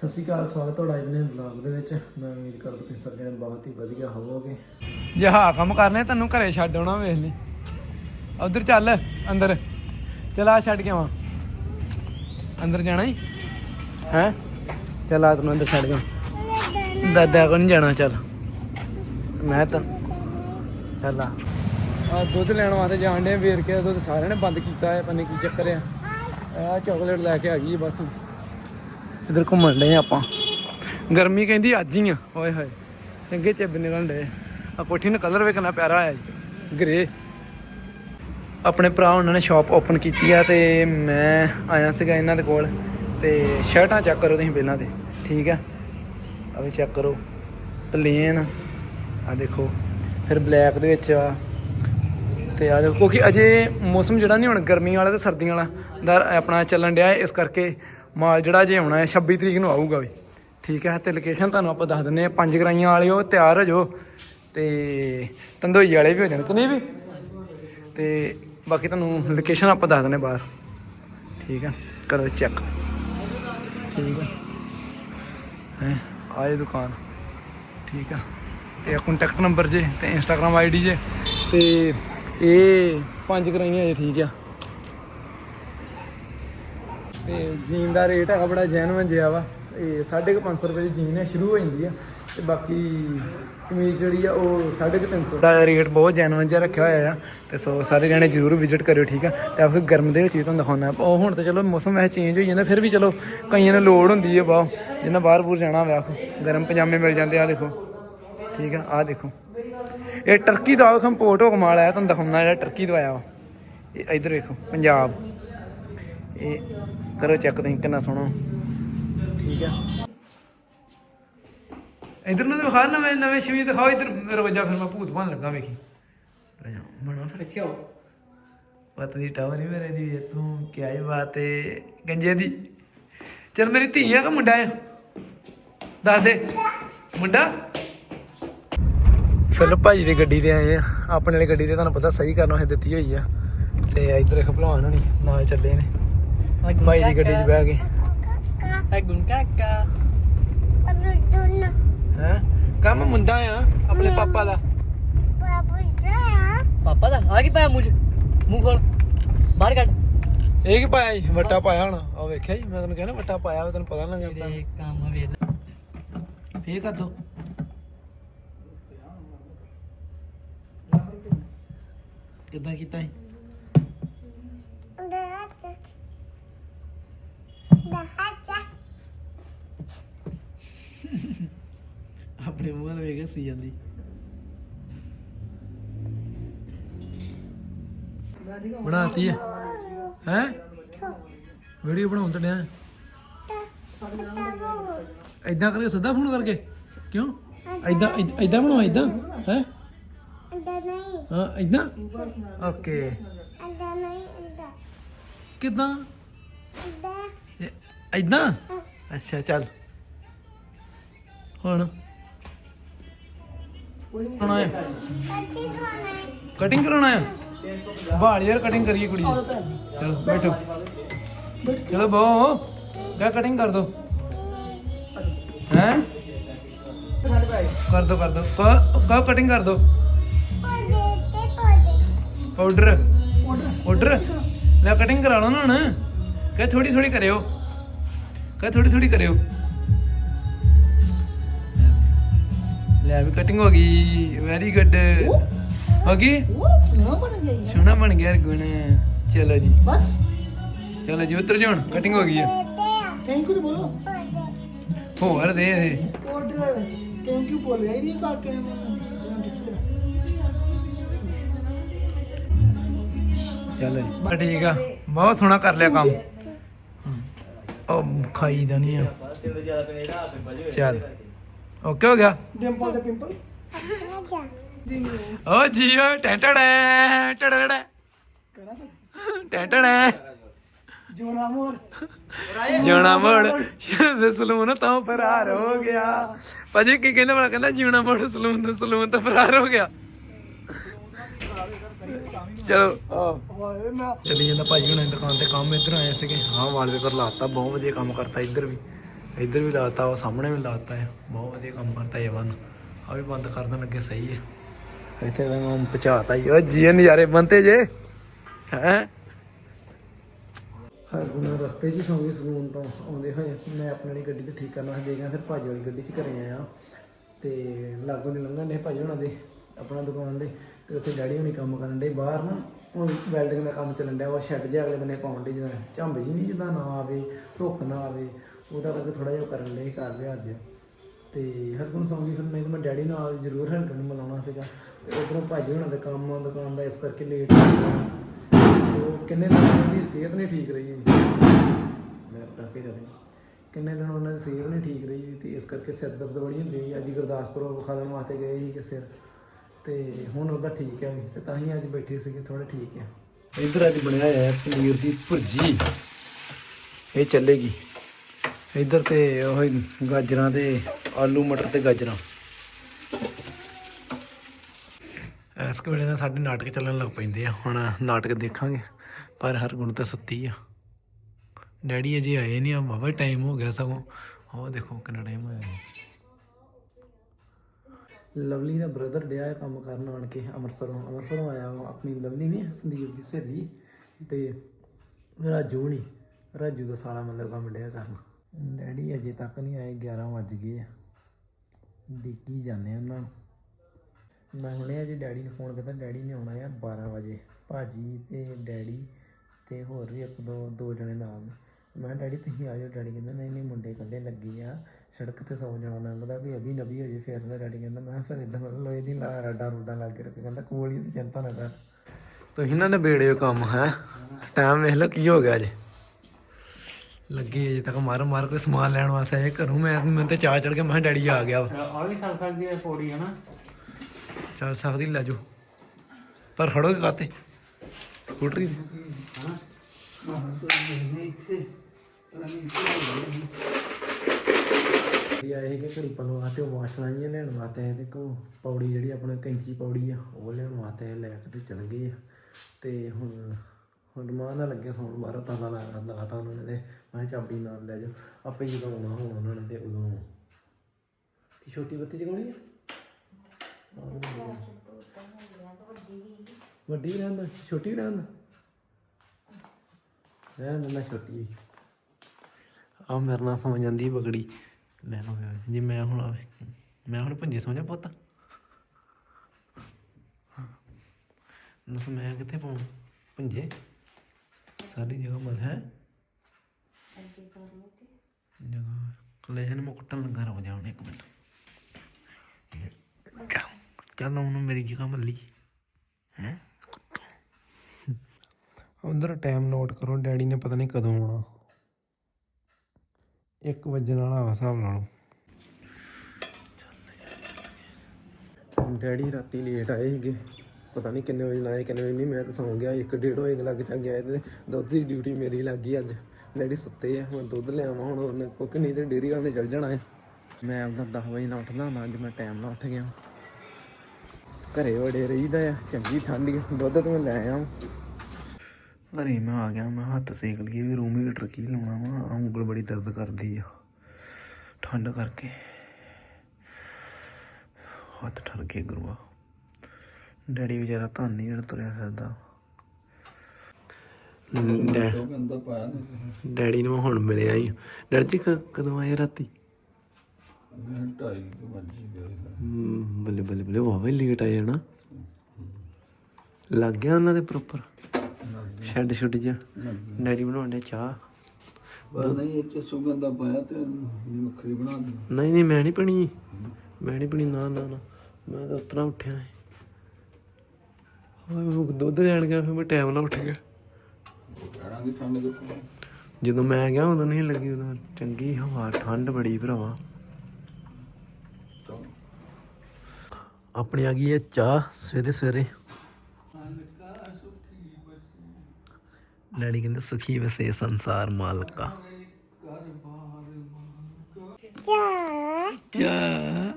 ਸਤਿ ਸ਼੍ਰੀ ਅਕਾਲ, ਸਵਾਗਤ ਤੁਹਾਡਾ ਅੱਜ ਦੇ ਵਲੌਗ ਦੇ ਵਿੱਚ। ਮੈਂ ਉਮੀਦ ਕਰਦਾ ਤੁਸੀਂ ਸਾਰੇ ਬਹੁਤ ਹੀ ਵਧੀਆ ਹੋਵੋਗੇ। ਜੇ ਕੰਮ ਕਰਨੇ ਤੈਨੂੰ ਘਰੇ ਛੱਡ ਆਉਣਾ ਵੇਖ ਲਈ। ਉਧਰ ਚੱਲ, ਅੰਦਰ। ਚਲਾ ਛੱਡ ਕੇ ਆਵਾਂ। ਅੰਦਰ ਜਾਣਾ ਹੀ ਹੈ? ਚੱਲ ਆ ਤੈਨੂੰ ਅੰਦਰ ਛੱਡ ਕੇ ਦਾਦਾ ਕੋਲ ਨਹੀਂ ਜਾਣਾ, ਚੱਲ। ਮੈਂ ਤਾਂ ਚੱਲ ਆ। ਆ ਦੁੱਧ ਲੈਣ ਵਾਸਤੇ ਜਾਣ ਦੇ ਵੇਰ ਕੇ ਦੁੱਧ ਸਾਰਿਆਂ ਨੇ ਬੰਦ ਕੀਤਾ ਹੈ ਪਤਾ ਕੀ ਚੱਕਰ ਆ। ਆ ਚਾਕਲੇਟ ਲੈ ਕੇ ਆ ਗਈ ਬਸ। ਇਧਰ ਘੁੰਮਣ ਡਏ ਆਪਾਂ। ਗਰਮੀ ਕਹਿੰਦੀ ਅੱਜ ਹੀ ਆ। ਓਏ ਹੋਏ, ਚੰਗੇ ਚਿੱਬ ਨਿਕਲਣ ਡਏ। ਆ ਕੋਠੀ ਨੂੰ ਕਲਰ ਵੇਖਣਾ ਪਿਆਰਾ ਆਇਆ ਜੀ। ਗ੍ਰੇ ਆਪਣੇ ਭਰਾ ਉਹਨਾਂ ਨੇ ਸ਼ਾਪ ਓਪਨ ਕੀਤੀ ਆ ਤੇ ਮੈਂ ਆਇਆ ਸੀਗਾ ਇਹਨਾਂ ਦੇ ਕੋਲ ਤੇ ਸ਼ਰਟਾਂ ਚੈੱਕ ਕਰੋ ਤੁਸੀਂ ਪਹਿਲਾਂ ਤੇ। ਠੀਕ ਆ? ਆ ਵੀ ਚੈੱਕ ਕਰੋ। ਪਲੇਨ ਆ ਦੇਖੋ। ਫਿਰ ਬਲੈਕ ਦੇ ਵਿੱਚ ਆ। ਤੇ ਆ ਦੇਖੋ, ਕਿਉਂਕਿ ਅਜੇ ਮੌਸਮ ਜਿਹੜਾ ਨਹੀਂ ਹੁਣ ਗਰਮੀ ਵਾਲਾ ਤੇ ਸਰਦੀਆਂ ਵਾਲਾ ਦਾ ਆਪਣਾ ਚੱਲਣ ਡਿਆ ਇਸ ਕਰਕੇ ਮਾਲ ਜਿਹੜਾ ਜੇ ਆਉਣਾ ਹੈ 26 ਤਰੀਕ ਨੂੰ ਆਊਗਾ ਵੀ। ਠੀਕ ਹੈ, ਤੇ ਲੋਕੇਸ਼ਨ ਤੁਹਾਨੂੰ ਆਪਾਂ ਦੱਸ ਦਿੰਨੇ ਆ ਪੰਜ ਗਰਾਈਆਂ ਵਾਲਿਓ ਤਿਆਰ ਹੋ ਜਾਓ। ਤੇ ਤੰਦੋਈ ਵਾਲੇ ਵੀ ਹੋ ਜਾਣ। ਕਿ ਵੀ? ਤੇ ਬਾਕੀ ਤੁਹਾਨੂੰ ਲੋਕੇਸ਼ਨ ਆਪਾਂ ਦੱਸ ਦਿੰਨੇ ਬਾਹਰ। ਠੀਕ ਹੈ, ਕਰੋ ਚੈੱਕ ਠੀਕ ਹੈ। ਹੈ ਆਏ ਦੁਕਾਨ। ਠੀਕ ਆ ਤੇ ਕੰਟੈਕਟ ਨੰਬਰ ਜੇ ਤੇ ਇੰਸਟਾਗ੍ਰam ਆਈਡੀ ਜੇ। ਤੇ ਇਹ ਪੰਜ ਕਰਾਈਆਂ ਜੇ, ਠੀਕ ਆ। ਤੇ ਜੀਨ ਦਾ ਰੇਟ ਹੈਗਾ ਬੜਾ ਜੈਨੂਇਨ ਜਿਹਾ ਵਾ। ਇਹ 550 ਰੁਪਏ ਦੀ ਜੀਨ ਹੈ, ਸ਼ੁਰੂ ਹੋ ਜਾਂਦੀ ਆ। ਤੇ ਬਾਕੀ ਕਮੀਜ਼ ਜਿਹੜੀ ਆ, ਉਹ 350 ਦਾ ਰੇਟ ਬਹੁਤ ਜੈਨੂਇਨ ਜਿਹਾ ਰੱਖਿਆ ਹੋਇਆ ਆ। ਤੇ ਸੋ ਸਾਰੇ ਜਣੇ ਜਰੂਰ ਵਿਜ਼ਿਟ ਕਰਿਓ, ਠੀਕ ਆ? ਤੇ ਫਿਰ ਗਰਮ ਦੇ ਵਿੱਚ ਵੀ ਤੁਹਾਨੂੰ ਦਿਖਾਉਣਾ ਉਹ ਹੁਣ ਤਾਂ ਚਲੋ ਮੌਸਮ ਵੈਸੇ ਚੇਂਜ ਹੋ ਜਾਂਦਾ, ਫਿਰ ਵੀ ਚਲੋ ਕਈਆਂ ਨੂੰ ਲੋੜ ਹੁੰਦੀ ਹੈ ਬਾਹ ਜਿੰਨਾ ਬਾਹਰ ਬੂਰ ਜਾਣਾ ਹੋਵੇ ਆਖੋ ਗਰਮ ਪਜਾਮੇ ਮਿਲ ਜਾਂਦੇ ਆ ਦੇਖੋ। ਠੀਕ ਆ ਆ ਦੇਖੋ। ਇਹ ਟਰਕੀ ਦਾ ਵੇਖੋ ਹੋ ਕਮਾਲ ਆਇਆ ਤੁਹਾਨੂੰ ਦਿਖਾਉਣਾ ਜਿਹੜਾ ਟਰਕੀ ਦਾ ਆਇਆ ਵਾ। ਇਹ ਇਧਰ ਵੇਖੋ, ਪੰਜਾਬ। ਇਹ ਕਰੋ ਚੈੱਕ ਤੁਸੀਂ ਕਿੰਨਾ ਸੋਹਣਾ। ਠੀਕ ਆ। ਇਧਰ ਨੂੰ ਦਿਖਾ, ਨਵੇਂ ਨਵੇਂ ਸ਼ਮੀ ਦਿਖਾਓ, ਇਧਰ ਰੁਕ ਫਿਰ ਮੈਂ ਭੂਤ ਬਣ ਲੱਗਾ ਵੇਖੀ। ਬਣਾ ਫਿਰ ਅੱਛਾ ਪਤ ਦੀ ਟਾਵਰ ਨਹੀਂ ਮੇਰੇ ਦੀ, ਤੂੰ ਕੀ ਆਈ ਬਾਤ ਏ, ਗੰਜੇ ਦੀ। ਚਲ ਮੇਰੀ ਧੀ ਆ ਕਿ ਮੁੰਡਾ ਆ? ਦੱਸ ਦੇ। ਮੁੰਡਾ? ਫਿਰ ਭਾਜੀ ਦੀ ਗੱਡੀ ਤੇ ਆਏ ਆ। ਆਪਣੇ ਵਾਲੀ ਗੱਡੀ ਤੇ ਤੁਹਾਨੂੰ ਪਤਾ ਸਹੀ ਕਰਨ ਵਾਸਤੇ ਦਿੱਤੀ ਹੋਈ ਆ। ਤੇ ਇਧਰ ਇੱਕ ਭਲਵਾਨ ਹੋਣੀ, ਨਾਲ ਚੱਲੇ ਨੇ। ਭਾਈ ਦੀ ਗੱਡੀ 'ਚ ਬਹਿ ਕੇ Agun kakak. ਹੈ ਕੰਮ ਮੁੰਡਾ ਆ ਆਪਣੇ ਪਾਪਾ ਦਾ Papa dah, lagi pak muj. Mukul. Bahan kan? ਇਹ ਕੀ ਪਾਇਆ ਜੀ ਵੱਟਾ ਪਾਇਆ ਹੁਣ ਆ ਵੇਖਿਆ ਜੀ ਮੈਂ ਤੈਨੂੰ ਕਹਿੰਦਾ ਵੱਟਾ ਪਾਇਆ ਵਾ, ਤੈਨੂੰ ਪਤਾ ਨਾ ਲੱਗਦਾ Jadi kamu bela. ਇਹ ਕਰ ਦੋ ਕਿੱਦਾਂ ਕੀਤਾ ਹੈ ਵੇਖ ਹੱਸੀ ਜਾਂਦੀ। ਬਣਾਤੀ ਹੈ ਹੈ? ਵੀਡੀਓ ਬਣਾਉਣ ਤੇ ਡਿਆ ਐਦਾਂ ਕਰਕੇ ਸਿੱਧਾ ਫੋਨ ਕਰਕੇ? ਕਿਉਂ? ਐਦਾਂ ਐਦਾਂ ਬਣਾਓ ਐਦਾਂ ਹੈ? ਹਾਂ ਐਦਾਂ ਓਕੇ। ਕਿਦਾਂ? ਐਦਾਂ ਅੱਛਾ ਚੱਲ। ਹੁਣ? ਕਰਾਉਣਾ ਹੈ? ਕਟਿੰਗ ਕਰਾਉਣਾ ਹੈ। ਬਾਲ ਯਾਰ ਕਟਿੰਗ ਕਰੀਏ ਕੁੜੀ ਦੀ। ਚਲੋ ਬੈਠੋ। ਚਲੋ ਬਹੁ ਕਾ ਕਟਿੰਗ ਕਰ ਦੋ। ਹੈ? ਕਰ ਦੋ ਕਰ ਦੋ। ਕਾ ਕਟਿੰਗ ਕਰ ਦੋ। ਪਾਊਡਰ। ਪਾਊਡਰ। ਲੈ ਕਟਿੰਗ ਕਰਾ ਲਓ ਨਾ ਹੁਣ। ਕਹ ਥੋੜੀ ਥੋੜੀ ਕਰਿਓ। ਕਹ ਥੋੜੀ ਥੋੜੀ ਕਰਿਓ। ਲੈ ਵੀ ਕਟਿੰਗ ਹੋ ਗਈ। ਵੈਰੀ ਗੁੱਡ ਹੋ ਗਈ? ਸੋਹਣਾ ਬਣ ਗਿਆ ਗੁਣ ਚਲੋ ਜੀ। Bas. ਚਲੋ ਜੀ ਉਤਰ ਜਾਣ ਕਟਿੰਗ ਹੋ ਗਈ ਹੈ। Thank you tu bolo. ਹੋਰ ਦੇ dengan cucu. ਚਲੋ ਜੀ। ਬਸ ਠੀਕ ਆ। ਬਹੁਤ ਸੋਹਣਾ ਕਰ ਲਿਆ ਕੰਮ। ਉਹ ਖਾਈ ਦਾ ਨਹੀਂ ਆ। ਚੱਲ। ਓਕੇ ਹੋ ਗਿਆ? Dimple the pimple. ਓ ਜੀਓ ਟੈਂਟੜੇ ਟੜੜੇ ਟੈਂਟੜੇ। Jona amor. ਜਿਉਣਾ ਮੋੜ। ਸਲੂਨ ਤੋਂ ਫਰਾਰ ਹੋ ਗਿਆ। ਭਾਜੀ ਕੀ ਕਹਿੰਦਾ ਬੜਾ ਕਹਿੰਦਾ ਜਿਉਣਾ ਮੋੜ ਸਲੂਨ ਤੋਂ ਸਲੂਨ ਤੋਂ ਫਰਾਰ ਹੋ ਗਿਆ। ਚਲੋ। na. ਚੱਲੀ ਜਾਂਦਾ ਭਾਜੀ ਹੁਣਾਂ ਦੀ ਦੁਕਾਨ ਤੇ ਕੰਮ ਇੱਧਰ ਆਏ ਸੀਗੇ। ਹਾਂ ਵਾਲਪੇਪਰ ਲਾਤਾ ਬਹੁਤ ਵਧੀਆ ਕੰਮ ਕਰਤਾ ਇੱਧਰ ਵੀ। ਇੱਧਰ ਵੀ ਲਾਤਾ, ਉਹ ਸਾਹਮਣੇ ਵੀ ਲਾਤਾ ਹੈ ਬਹੁਤ ਵਧੀਆ ਕੰਮ ਕਰਤਾ ਇਹ ਵਨ ਆ ਵੀ ਬੰਦ ਕਰ ਦੇਣ ਲੱਗੇ, ਸਹੀ ਹੈ। ਇੱਥੇ ਤਾਂ ਮੈਂ ਪਹੁੰਚਾਤਾ ਹੀ। ਉਹ ਜੀ ਨਜ਼ਾਰੇ ਬੰਤੇ ਜੇ। ਹੈ? ਹਰ ਗੁਣ ਰਸਤੇ 'ਚ ਹੀ ਸਲੂਨ ਤੋਂ। ਆਉਂਦੇ ਹੋਏ ਮੈਂ ਆਪਣੀ ਵਾਲੀ ਗੱਡੀ ਤੇ ਠੀਕ ਕਰਨਾ ਸੀ ਦੇ ਫਿਰ ਭਾਜੀ ਵਾਲੀ ਗੱਡੀ 'ਚ ਘਰੇ ਆਇਆ। ਤੇ ਲਾਗੋਂ ਦੀ ਲੰਘਣ ਦੇ ਭਾਜੀ ਹੁਣਾਂ ਦੇ, ਆਪਣਾ ਦੁਕਾਨ ਦੇ। ਤੇ ਉੱਥੇ ਡੈਡੀ ਹੁਣੀ ਕੰਮ ਕਰਨ ਦੇ ਬਾਹਰ ਨਾ, ਉਹ ਵੈਲਡਿੰਗ ਦਾ ਕੰਮ ਚੱਲਣ ਡਿਆ ਉਹ ਸ਼ੈੱਡ ਜਿਹਾ ਅਗਲੇ ਬੰਨੇ ਪਾਉਣ ਦੇ, ਜਿੱਦਾਂ ਝੰਬ ਜੀ ਨਹੀਂ ਜਿੱਦਾਂ ਨਾ ਆਵੇ, ਧੁੱਪ ਨਾ ਆਵੇ। ਉਹਦਾ ਕਰਕੇ ਥੋੜਾ ਜਿਹਾ ਕਰਨ ਲਈ ਕਰ ਰਿਹਾ ਅੱਜ। ਤੇ ਹਰਗੁਣ ਸੌਂਗੀ ਫਿਰ ਮੈਂ ਮੈਂ ਡੈਡੀ ਨਾਲ ਜ਼ਰੂਰ ਹਰਗੁਣ ਨੂੰ ਮਿਲਾਉਣਾ ਸੀਗਾ। ਤੇ ਉਧਰੋਂ ਭਾਜੀ ਹੋਣਾ ਦੇ ਕੰਮ, ਦੁਕਾਨ ਦਾ ਇਸ ਕਰਕੇ ਲੇਟ ਉਹ ਕਿੰਨੇ ਦਿਨ ਉਹਨਾਂ ਦੀ ਸਿਹਤ ਨਹੀਂ ਠੀਕ ਰਹੀ ਜੀ ਮੈਂ ਪਟਾਕੇ ਚੱਲੇ। ਕਿੰਨੇ ਦਿਨ ਉਹਨਾਂ ਦੀ ਸਿਹਤ ਨਹੀਂ ਠੀਕ ਰਹੀ ਜੀ ਤੇ ਇਸ ਕਰਕੇ ਸਿਰ ਦਰਦ ਬੜੀ ਹੁੰਦੀ ਅੱਜ ਗੁਰਦਾਸਪੁਰ ਵਿਖਾਉਣ ਵਾਸਤੇ ਗਏ ਸੀ ਕਿ ਸਿਰ। ਤੇ ਹੁਣ ਉਹਦਾ ਠੀਕ ਹੈ ਵੀ। ਤੇ ਤਾਂ ਹੀ ਅੱਜ ਬੈਠੇ ਸੀਗੇ ਥੋੜਾ ਠੀਕ ਹੈ। ਇੱਧਰ ਅੱਜ ਬਣਿਆ ਹੈ ਪਨੀਰ ਦੀ ਭੁਰਜੀ। ਇਹ ਚੱਲੇਗੀ। ਇੱਧਰ ਤੇ ਉਹ ਗਾਜਰਾਂ ਤੇ ਆਲੂ ਮਟਰ ਤੇ ਗਾਜਰਾਂ। ਇਸ ਵੇਲੇ ਨਾਲ ਸਾਡੇ ਨਾਟਕ ਚੱਲਣ ਲੱਗ ਪੈਂਦੇ ਆ। ਹੁਣ ਨਾਟਕ ਦੇਖਾਂਗੇ ਪਰ ਹਰ ਗੁਣ ਤਾਂ ਸੁੱਤੀ ਆ। ਡੈਡੀ ਅਜੇ ਆਏ ਨਹੀਂ ਆ ਬਾਬਾ ਟਾਈਮ ਹੋ ਗਿਆ ਸਗੋਂ। ਉਹ ਦੇਖੋ ਕਿੰਨਾ ਟਾਈਮ ਹੋਇਆ। ਲਵਲੀ ਦਾ ਬ੍ਰਦਰ ਡਿਆ ਕੰਮ ਕਰਨ ਆਣ ਕੇ ਅੰਮ੍ਰਿਤਸਰੋਂ। ਅੰਮ੍ਰਿਤਸਰੋਂ ਆਇਆ ਆਪਣੀ ਲਵਲੀ ਨੇ ਸੰਦੀਪ ਦੀ ਸਹੇਲੀ। ਤੇ ਰਾਜੂ ਨਹੀਂ ਰਾਜੂ ਦਾ ਸਾਲਾ ਮਤਲਬ ਕੰਮ ਡਿਆ ਕਰਨ। ਡੈਡੀ ਅਜੇ ਤੱਕ ਨਹੀਂ ਆਏ 11 ਵੱਜ ਗਏ ਆ। ਡਿੱਗੀ ਜਾਂਦੇ ਆ ਉਹਨਾਂ ਨੂੰ। ਮੈਂ ਹੁਣੇ ਅਜੇ ਡੈਡੀ ਨੂੰ ਫੋਨ ਕੀਤਾ ਡੈਡੀ ਨੇ ਆਉਣਾ ਆ 12 ਵਜੇ। ਭਾਜੀ ਤੇ ਡੈਡੀ ਤੇ ਹੋਰ ਵੀ ਇੱਕ ਦੋ ਦੋ ਜਣੇ ਨਾਲ। ਨੇ। ਮੈਂ ਕਿਹਾ, ਡੈਡੀ ਤੁਸੀਂ ਆ ਜਾਓ। ਡੈਡੀ ਕਹਿੰਦਾ ਨਹੀਂ ਨਹੀਂ ਮੁੰਡੇ ਇਕੱਲੇ ਲੱਗੇ ਆ। ਸੜਕ ਤੇ ਸੌ ਜਾਣਾ ਲੰਘਦਾ ਵੀ ਅਭੀ ਨਬੀ ਹੋ ਜੇ ਫਿਰ ਤਾਂ। ਡੈਡੀ ਕਹਿੰਦਾ ਮੈਂ ਕਿਹਾ, ਫਿਰ ਇਦਾਂ ਮਤਲਬ ਲੋਹੇ ਦੀ ਲਾ ਰਾਡਾ ਰੂਡਾ ਲੱਗ ਕੇ ਰੱਖੇ ਕਹਿੰਦਾ ਕੋਲ ਹੀ ਤੇ ਚਿੰਤਾ ਨਾ ਕਰ। ਤੁਸੀਂ ਨਾ ਨਿਬੇੜਿਓ ਕੰਮ ਹੈ? ਟਾਈਮ ਵੇਖ ਲਓ ਕੀ ਹੋ ਗਿਆ ਜੇ ਲੱਗੇ ਅਜੇ ਤੱਕ ਮਾਰ ਮਾਰ ਕੋਈ ਸਮਾਨ ਲੈਣ ਵਾਸਤੇ ਆਏ ਘਰੋਂ। ਮੈਂ ਮੈਂ ਤੇ ਚਾਹ ਚੜ ਕੇ ਮੈਂ ਕਿਹਾ ਡੈਡੀ ਆ ਗਿਆ ਵਾ। ਆ ਵੀ ਸਰ ਸਕਦੀ ਹੈ ਪੌੜੀ ਹੈ ਨਾ ਚੱਲ ਸਕਦੀ ਲੈ ਜਾਓ। ਪਰ ਖੜੋਗੇ ਕਾਤੇ ਸਕੂਟਰੀ ਤੇ? ਵੀ ਆਏ ਕਿ ਘੜੀ ਪਨ ਵਾਸਤੇ ਉਹ ਵਾਸ਼ਲਾਂ ਜਿਹੀਆਂ ਲੈਣ ਵਾਸਤੇ ਆਏ ਤੇ ਕੋ ਪੌੜੀ ਜਿਹੜੀ ਆਪਣੇ ਕੈਂਚੀ ਪੌੜੀ ਆ ਉਹ ਲੈਣ ਵਾਸਤੇ ਲੈ ਕੇ ਤੇ ਚਲ ਗਏ ਆ। ਤੇ ਹੁਣ ਹੁਣ ਮਾਂ ਨਾਲ ਲੱਗਿਆ ਸੌਣ ਬਾਹਰ ਤਾਲਾ ਲਾ ਲਾਤਾ ਉਹਨਾਂ ਨੇ ਤੇ। ਮੈਂ ਕਿਹਾ ਚਾਬੀ ਨਾਲ ਲੈ ਜਾਓ। ਆਪੇ ਜਦੋਂ ਆਉਣਾ ਹੋਣਾ ਉਹਨਾਂ ਨੇ ਤੇ ਉਦੋਂ ਕੀ ਛੋਟੀ ਬੱਤੀ ਜਗਾਉਣੀ ਆ? ਵੱਡੀ ਰਹਿੰਦਾ ਛੋਟੀ ਵੀ ਰਹਿੰਦਾ ਰਹਿਣ ਛੋਟੀ ਆ। ਮੇਰੇ ਨਾਲ ਸਮਝ ਜਾਂਦੀ ਬਗੜੀ ਲੈ ਲਓ ਯਾਰ ਜੀ ਮੈਂ ਹੁਣ ਆਵੇ। ਮੈਂ ਹੁਣ ਭੰਜੇ ਸੌਂ ਜਾ ਪੁੱਤ? ਨਸ ਮੈਂ ਕਿੱਥੇ ਪਾਉਂ ਭੰਜੇ? ਸਾਰੀ ਜਗ੍ਹਾ ਮਲ ਹੈ? ਜਗ੍ਹਾ ਲੈ ਜਨ ਮੈਂ ਕੁੱਟਣ ਲੱਗਾ ਰੋ ਜਾਣ ਇੱਕ ਮਿੰਟ। ਚੱਲ ਉਹਨੂੰ ਮੇਰੀ ਜਗ੍ਹਾ ਮੱਲੀ। ਹੈ? ਉਧਰ ਟਾਈਮ ਨੋਟ ਕਰੋ ਡੈਡੀ ਨੇ ਪਤਾ ਨਹੀਂ ਕਦੋਂ ਆਉਣਾ। 1 ਵਜੇ ਨਾਲ ਆ ਹਿਸਾਬ ਨਾਲ। ਡੈਡੀ ਰਾਤੀ ਲੇਟ ਆਏ ਸੀਗੇ। ਪਤਾ ਨਹੀਂ ਕਿੰਨੇ ਵਜੇ ਆਏ ਕਿੰਨੇ ਵਜੇ ਨਹੀਂ। ਮੈਂ ਤਾਂ ਸੌਂ ਗਿਆ। 1:30 ਵਜੇ ਦੇ ਲੱਗ ਚੱਲ ਗਿਆ ਤੇ ਦੁੱਧ ਦੀ ਡਿਊਟੀ ਮੇਰੀ ਲੱਗ ਗਈ ਅੱਜ। ਡੈਡੀ ਸੁੱਤੇ ਆ, ਮੈਂ ਦੁੱਧ ਲਿਆਵਾਂ, ਹੁਣ ਉਹਨੇ ਕੁੱਕ ਨਹੀਂ ਤੇ ਡੇਰੀ ਵਾਲੇ ਨੇ ਜਾਣਾ ਹੈ ਮੈਂ ਆਪਦਾ 10 ਵਜੇ ਨਾਲ ਉੱਠਦਾ ਹੁੰਦਾ ਅੱਜ ਮੈਂ ਟਾਈਮ ਨਾਲ ਉੱਠ ਗਿਆ ਘਰੇ ਵੜੇ ਰਹੀਦਾ ਆ, ਚੰਗੀ ਠੰਡ ਦੁੱਧ ਤੇ ਮੈਂ ਲੈ ਆਇਆ ਘਰੇ ਮੈਂ ਆ ਗਿਆ, ਮੈਂ ਹੱਥ ਸੇਕ ਲਈ ਵੀ ਰੂਮ ਹੀਟਰ ਕੀ ਲਾਉਣਾ ਵਾ ਆਹ ਉਂਗਲ ਬੜੀ ਦਰਦ ਕਰਦੀ ਆ, ਠੰਡ ਕਰਕੇ। ਹੱਥ ਠਰ ਕੇ ਗੁਰੂਆ। ਡੈਡੀ ਵਿਚਾਰਾ ਧੰਨ ਜਿਹੜਾ ਤੁਰਿਆ ਫਿਰਦਾ। ਡੈ- ਡੈਡੀ ਨੂੰ ਮੈਂ ਹੁਣ ਮਿਲਿਆ ਹੀ। ਡੈਡੀ ਜੀ ਕ- ਕਦੋਂ ਆਏ ਰਾਤੀ? ਹਮ, ਬੱਲੇ ਬੱਲੇ ਬੱਲੇ ਵਾਵਾ ਲੇਟ ਆਏ ਨਾ ਲੱਗ ਗਿਆ ਉਹਨਾਂ ਦੇ ਪ੍ਰੋਪਰ ਸ਼ੈੱਡ ਸ਼ੁੱਡ ਜਾ ਡੈਡੀ ਬਣਾਉਂਦੇ ਚਾਹ। ਪਰ ਨਹੀਂ ਇਹ ਚ ਸੁਗੰਧਾ ਪਾਇਆ ਤੇ ਵੱਖਰੀ ਬਣਾ ਦੇ ਨਹੀਂ ਨਹੀਂ ਮੈਂ ਨਹੀਂ ਪੀਣੀ ਮੈਂ ਨਹੀਂ ਪੀਣੀ ਨਾ ਨਾ ਨਾ। ਮੈਂ ਤਾਂ ਉਤਰਾ ਉੱਠਿਆ ਹੈ ਉਹ ਦੁੱਧ ਲੈਣ ਗਿਆ ਫਿਰ ਮੈਂ ਟਾਈਮ ਨਾਲ ਉੱਠ ਗਿਆ। ਘਰਾਂ ਦੀ ਠੰਡ ਦੇ ਜਦੋਂ ਮੈਂ ਗਿਆ ਉਦੋਂ ਨਹੀਂ ਲੱਗੀ ਉਦੋਂ ਚੰਗੀ ਹਵਾ ਠੰਡ ਬੜੀ ਭਰਾਵਾ। ਆਪਣੀ ਆ ਗਈ ਹੈ ਚਾਹ ਸਵੇਰੇ ਸਵੇਰੇ। ਡੈਡੀ ਕਹਿੰਦੇ ਸੁਖੀ ਵਸੇ ਸੰਸਾਰ ਮਾਲਕਾ। ਚਾਹ।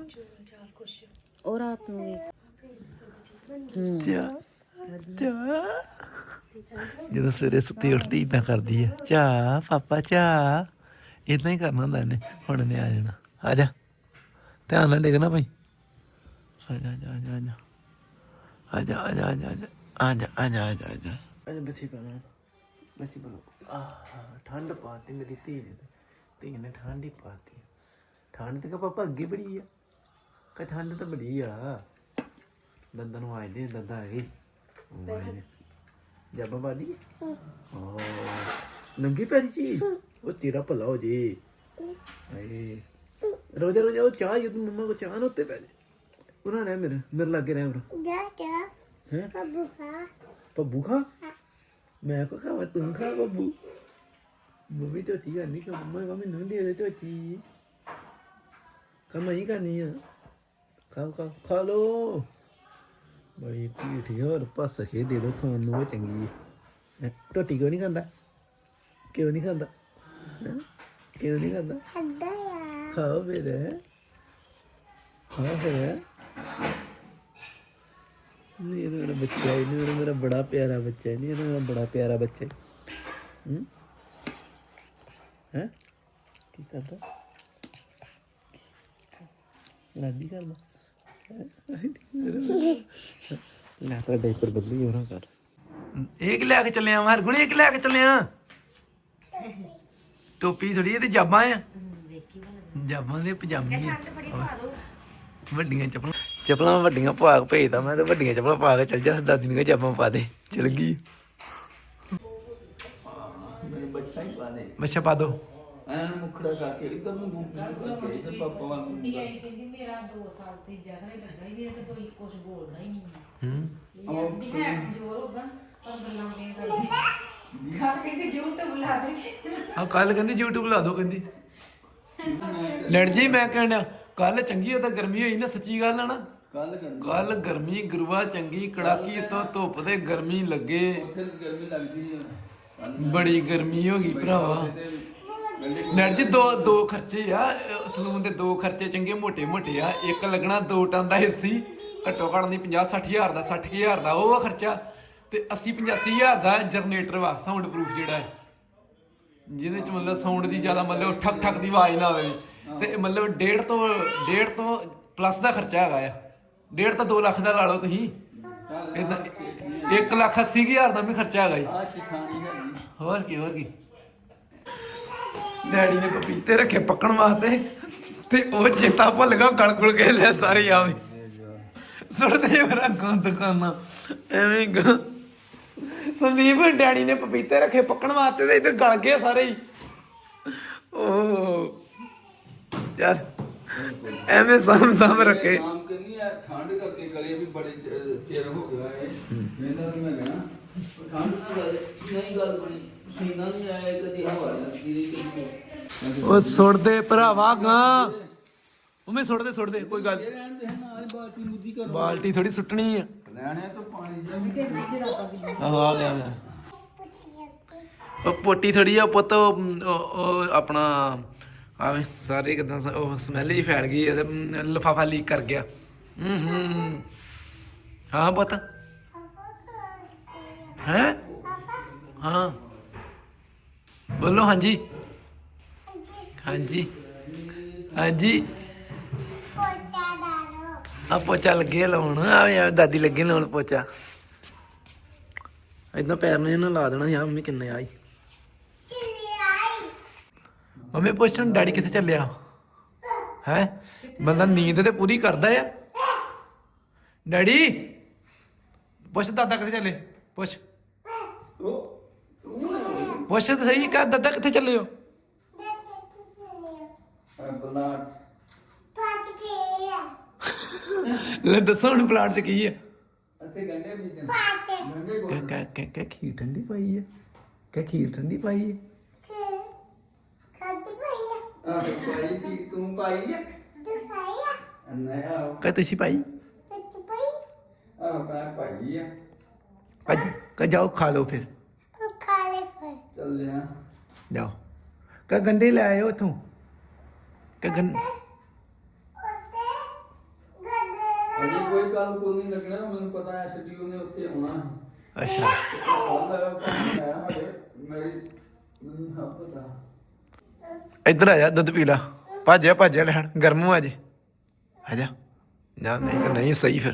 ਉਹ ਰਾਤ ਨੂੰ ਚਾਹ। ਚਾਹ। ਜਦੋਂ ਸਵੇਰੇ ਸੁੱਤੀ ਉੱਠਦੀ ਇਦਾਂ ਕਰਦੀ ਆ ਚਾ ਪਾਪਾ ਚਾ ਇਦਾਂ ਹੀ ਕਰਨਾ ਹੁੰਦਾ ਇਹਨੇ, ਹੁਣ ਇਹਨੇ ਆ ਜਾਣਾ। ਆ ਜਾ। ਧਿਆਨ ਨਾਲ ਡੇਗਣਾ ਭਾਈ। ਆ ਜਾ ਜਾ ਜਾ, ਆ ਜਾ। ਆ ਜਾ ਆ ਜਾ ਆ ਜਾ ਆ ਜਾ। ਆ ਜਾ ਆ ਜਾ ਅਜੇ ਠੰਡ ਪਾਤੀ ਮੇਰੀ ਧੀ ਨੇ ਧੀ ਨੇ ਹੀ ਪਾਤੀ। ਠੰਡ ਪਾਪਾ ਅੱਗੇ ਬੜੀ ਆ। ਠੰਡ ਤਾਂ ਬੜੀ ਆ। ਦੰਦਾਂ ਨੂੰ ਆਏ ਦੇ, ਦੰਦਾਂ ਆ ਗਈ। ਜੱਬਾ ਬਾਦੀ ਓ ਨੰਗੀ ਪੈਰੀ ਸੀ ਉਹ ਤੇਰਾ ਭਲਾ ਹੋ ਜੇ ਆਏ ਰੋਜ਼ ਰੋਜ਼ ਉਹ ਚਾਹ ਯੁੱਧ ਮੰਮਾ ਕੋ ਚਾਹ ਨਾ ਉੱਤੇ ਪੈ ਜੇ ਉਹਨਾਂ ਨੇ ਮੇਰੇ ਮੇਰੇ ਲੱਗੇ ਰਹਿ ਬਰਾ ਜਾ ਜਾ ਹੈ ਬੱਬੂ ਖਾ ਪੱਬੂ ਖਾ ਮੈਂ ਕੋ ਖਾਵਾਂ ਤੂੰ ਖਾ ਬੁੱਬੀ ਝੋਟੀ ਕਰਨੀ ਕਿ ਮੰਮਾ ਕਾ ਮੈਨੂੰ ਦੇ ਦੇ ਝੋਟੀ ਕਮ ਹੀ ਕਰਨੀ ਆ ਖਾ ਖਾ ਖਾ ਲੋ ਬੜੀ ਢੀਠੀ ਹੋਰ ਪਸ ਕੇ ਦੇ ਦੋ ਖਾਣ ਨੂੰ ਉਹ ਚੰਗੀ ਹੈ? ਰੋਟੀ ਕਿਉਂ ਨਹੀਂ ਖਾਂਦਾ? ਕਿਉਂ ਨਹੀਂ ਖਾਂਦਾ? ਹੈਂ? ਕਿਉਂ ਨਹੀਂ ਖਾਂਦਾ? ਅੱਡਾ ਯਾ ਖਾਓ ਫਿਰ ਖਾਓ ਫਿਰ ਨਹੀਂ ਇਹ ਤਾਂ ਮੇਰਾ ਬੱਚਾ ਹੈ ਨਹੀਂ ਮੇਰਾ ਬੜਾ ਪਿਆਰਾ ਬੱਚਾ ਹੈ ਨਹੀਂ ਇਹ ਤਾਂ ਮੇਰਾ ਬੜਾ ਪਿਆਰਾ ਬੱਚਾ ਹੈ। ਹੂੰ? ਹੈ? ਕੀ ਕਰਦਾ? ਲਾਡੀ ਕਰਦਾ? ਲੈ ਤਾਂ ਡਾਈਪਰ ਬਦਲੀ ਹੋਣਾ ਕਰ ਇਹ ਕਿ ਲੈ ਕੇ ਚੱਲਿਆ ਮਾਰ ਗੁਣੇ ਇੱਕ ਲੈ ਕੇ ਚੱਲਿਆ ਟੋਪੀ ਥੋੜੀ ਇਹਦੀ ਜਾਬਾਂ ਆ। ਜਾਬਾਂ ਦੇ ਪਜਾਮੇ ਆ। ਵੱਡੀਆਂ ਚੱਪਲਾਂ। ਚੱਪਲਾਂ ਵੱਡੀਆਂ ਪਾ ਕੇ ਭੇਜਦਾ ਮੈਂ ਤੇ ਵੱਡੀਆਂ ਚੱਪਲਾਂ ਪਾ ਕੇ ਚੱਲ ਜਾ ਦਾਦੀ ਨੂੰ ਚੱਪਲਾਂ ਪਾ ਦੇ ਚਲ ਗਈ। ਬੱਚਾ ਹੀ ਪਾ ਦੇ। ਬੱਚਾ ਪਾ ਦੋ। ਐਨ ਮੁਖੜਾ ਕਰਕੇ ਇੱਧਰ ਨੂੰ ਮੁਖੜਾ ਕਰਕੇ ਇੱਧਰ ਪਾਪਾ ਵਾਂਗ ਮੁਖੜਾ। ਕਹਿੰਦੀ ਮੇਰਾ 2 ਸਾਲ ਤੇ ਜਗਰੇ ਲੱਗਾ ਹੀ ਤੇ ਕੋਈ ਕੁਝ ਬੋਲਦਾ ਹੀ ਨਹੀਂ ਹੂੰ। ਉਹ ਇਹ ਹੈ ਜੋਰ ਹੋਗਾ ਪਰ ਗੱਲਾਂ ਨਹੀਂ ਕਰਦੀ। ਖਾ ਕੇ ਤੇ YouTube ਲਾ ਦੇ। ਆ ਕੱਲ ਕਹਿੰਦੀ YouTube ਲਾ ਦੋ ਕਹਿੰਦੀ। ਲੜ ਜੀ ਮੈਂ ਕਹਿਣਾ ਕੱਲ ਚੰਗੀ ਉਹ ਤਾਂ ਗਰਮੀ ਹੋਈ ਨਾ ਸੱਚੀ ਗੱਲ ਆ ਨਾ। ਕੱਲ ਕਰਨੀ ਕੱਲ ਗਰਮੀ ਗੁਰਵਾ ਚੰਗੀ ਕੜਾਕੀ ਤੋਂ ਧੁੱਪ ਤੇ ਗਰਮੀ ਲੱਗੇ। ਉੱਥੇ ਗਰਮੀ ਲੱਗਦੀ ਹੈ ਬੜੀ ਗਰਮੀ ਹੋ ਗਈ ਭਰਾਵਾ। ਨਰ ਜੀ ਦੋ ਦੋ ਖਰਚੇ ਆ ਅਹ ਸਲੂਨ ਦੇ ਦੋ ਖਰਚੇ ਚੰਗੇ ਮੋਟੇ ਮੋਟੇ ਆ। ਇੱਕ ਲੱਗਣਾ ਦੋ ਟਨ ਦਾ ਏਸੀ ਘੱਟੋ ਘੱਟ ਨਹੀਂ 50 60 ਹਜ਼ਾਰ ਦਾ 60 ਹਜ਼ਾਰ ਦਾ ਉਹ ਆ ਖਰਚਾ। ਤੇ 80 85 ਹਜ਼ਾਰ ਦਾ ਜਨਰੇਟਰ ਵਾ ਸਾਊਂਡ ਪ੍ਰੂਫ ਜਿਹੜਾ ਹੈ। ਜਿਹਦੇ ਚ ਮਤਲਬ ਸਾਊਂਡ ਦੀ ਜ਼ਿਆਦਾ ਮਤਲਬ ਠਕ ਠਕ ਦੀ ਆਵਾਜ਼ ਨਾ ਆਵੇ। ਤੇ ਮਤਲਬ ਡੇਢ ਤੋਂ ਡੇਢ ਤੋਂ ਪਲੱਸ ਦਾ ਖਰਚਾ ਹੈਗਾ ਆ। ਡੇਢ ਤੋਂ 2 ਲੱਖ ਦਾ ਲਾ ਲਓ ਤੁਸੀਂ। ਇਦਾਂ 1 ਲੱਖ 80 ਹਜ਼ਾਰ ਦਾ ਵੀ ਖਰਚਾ ਹੈਗਾ ਜੀ। ਆ ਸ਼ਿਖਾਣੀ ਹੈਗੀ। ਹੋਰ ਕੀ ਹੋਰ ਕੀ? ਡੈਡੀ ਨੇ ਪਪੀਤੇ ਰੱਖੇ ਪੱਕਣ ਵਾਸਤੇ ਤੇ ਉਹ ਚੇਤਾ ਭੁੱਲ ਗਿਆ ਗਲ ਗੁਲ ਕੇ ਲੈ ਸਾਰੇ ਆਵੇ। ਸੁੱਟਦੇ ਮੇਰਾ ਗੰਦ ਖਾਨਾ। ਐਵੇਂ ਗ ਸੰਦੀਪ ਡੈਡੀ ਨੇ ਪਪੀਤੇ ਰੱਖੇ ਪੱਕਣ ਵਾਸਤੇ ਤੇ ਇੱਧਰ ਗਲ ਗਏ ਸਾਰੇ ਹੀ। ਓ ਯਾਰ ਐਵੇਂ ਸਾਮ ਸਾਮ ਰੱਖੇ। ਕਹਿੰਦੀ ਆ ਠੰਡ ਕਰਕੇ ਗਲੇ ਵੀ ਬੜੇ ਚਿਰ- ਹੋ ਗਿਆ ਹੈ। ਮੈਨੂੰ ਤਾਂ ਮੈਂ ਕਹਿਣਾ ਠੰਡ ਨਾਲ ਨਹੀਂ ਗੱਲ ਬਣੀ। ਸੀਨਾ ਨਹੀਂ ਆਇਆ ਕਦੀ ਹਵਾ ਲੱਗਦੀ ਰਹੀ ਕਦੀ ਉਹ ਸੁੱਟਦੇ ਭਰਾਵਾ ਗਾਂ। ਉਵੇਂ ਸੁੱਟਦੇ ਸੁੱਟਦੇ ਕੋਈ ਗੱਲ ਇਹ ਰਹਿਣ ਦੇ ਨਾਲ ਬਾਤ ਹੀ ਮੁੱਦੀ ਕਰੋ ਬਾਲਟੀ ਥੋੜੀ ਸੁੱਟਣੀ ਆ। ਲੈਣੇ ਤੋਂ ਪਾਣੀ ਜਾਂ ਆਹ ਆ ਲਿਆ ਲਿਆ ਉਹ ਪੋਟੀ ਥੋੜੀ ਆ ਪੁੱਤ ਉਹ ਉਹ- ਉਹ ਆਪਣਾ ਆਵੇ ਸਾਰੇ ਕਿਦਾਂ ਉਹ ਸਮੈਲ ਹੀ ਫੈਲ ਗਈ ਇਹਦੇ ਲਫਾਫਾ ਲੀਕ ਕਰ ਗਿਆ। ਹੂੰ ਹੂੰ। ਹਾਂ ਪੁੱਤ। ਹੈ? ਹਾਂ। ਬੋਲੋ ਹਾਂਜੀ। ਹਾਂਜੀ। ਹਾਂਜੀ। ਪੋਚਾ ਆ ਪੋਚਾ ਲੱਗੇ ਲਾਉਣ। ਆਵੇ ਆ ਦਾਦੀ ਲੱਗੇ ਲਾਉਣ ਪੋਚਾ। ਇਦਾਂ ਪੈਰ ਨੂੰ ਇਹਨਾਂ ਲਾ ਦੇਣਾ ਯਾਰ ਮੰਮੀ ਕਿੰਨੇ ਆਈ। ਮੰਮੀ ਪੁੱਛਣ ਡੈਡੀ ਕਿੱਥੇ ਚੱਲਿਆ? ਹੈ? ਬੰਦਾ ਨੀਂਦ ਤੇ ਪੂਰੀ ਕਰਦਾ ਆ। ਡੈਡੀ ਪੁੱਛ ਦਾਦਾ ਕਿੱਥੇ ਚੱਲੇ? ਪੁੱਛ। ਪੁੱਛ ਤਾਂ ਸਹੀ ਕਾ ਦਾਦਾ ਕਿੱਥੇ ਚੱਲੇ ਹੋ? ਲੈ ਦੱਸੋ ਹੁਣ ਪਲਾਟ ਚ ਕੀ ਹੈ? ਇੱਥੇ ਗੰਡੇ ਵੀ ਗੰਡੇ ਕਾ ਕਾ ਕਾ ਕਾ ਖੀਰ ਠੰਡੀ ਪਾਈ ਹੈ। ਕਾ ਖੀਰ ਠੰਡੀ ਪਾਈ ਹੈ। ਆ ਪਾਈ ਕੀ ਤੂੰ ਪਾਈ? ਹੈ ਤੂੰ ਪਾਈ ਹੈ ਨਾ ਕਾ ਤੁਸੀਂ ਪਾਈ ਤੂੰ ਪਾਈ ਆ। ਪਾਈ ਹੈ ਕਾ ਜਾਓ ਖਾ ਲਓ ਫਿਰ। ਚੱਲਦੇ ਆ। ਜਾਓ। ਕਾ ਗੰਡੇ ਲੈ ਆਇਓ ਇਥੋਂ। ਕਾ ਗੰਡੇ ਕੋਈ ਕੱਲ ਕੋਈ ਨਹੀਂ ਲੱਗਣਾ ਮੈਨੂੰ ਪਤਾ ਐਸਡੀਓ ਨੇ ਉੱਥੇ ਆਉਣਾ ਅੱਛਾ। ਇੱਧਰ ਆ ਜਾ ਦੁੱਧ ਪੀ ਲਾ। ਭੱਜਿਆ ਭੱਜਿਆ ਲੈਣ। ਗਰਮ ਹੋ ਆ ਜੇ। ਆ ਜਾ। ਨਹੀਂ ਨਹੀਂ ਸਹੀ ਫਿਰ।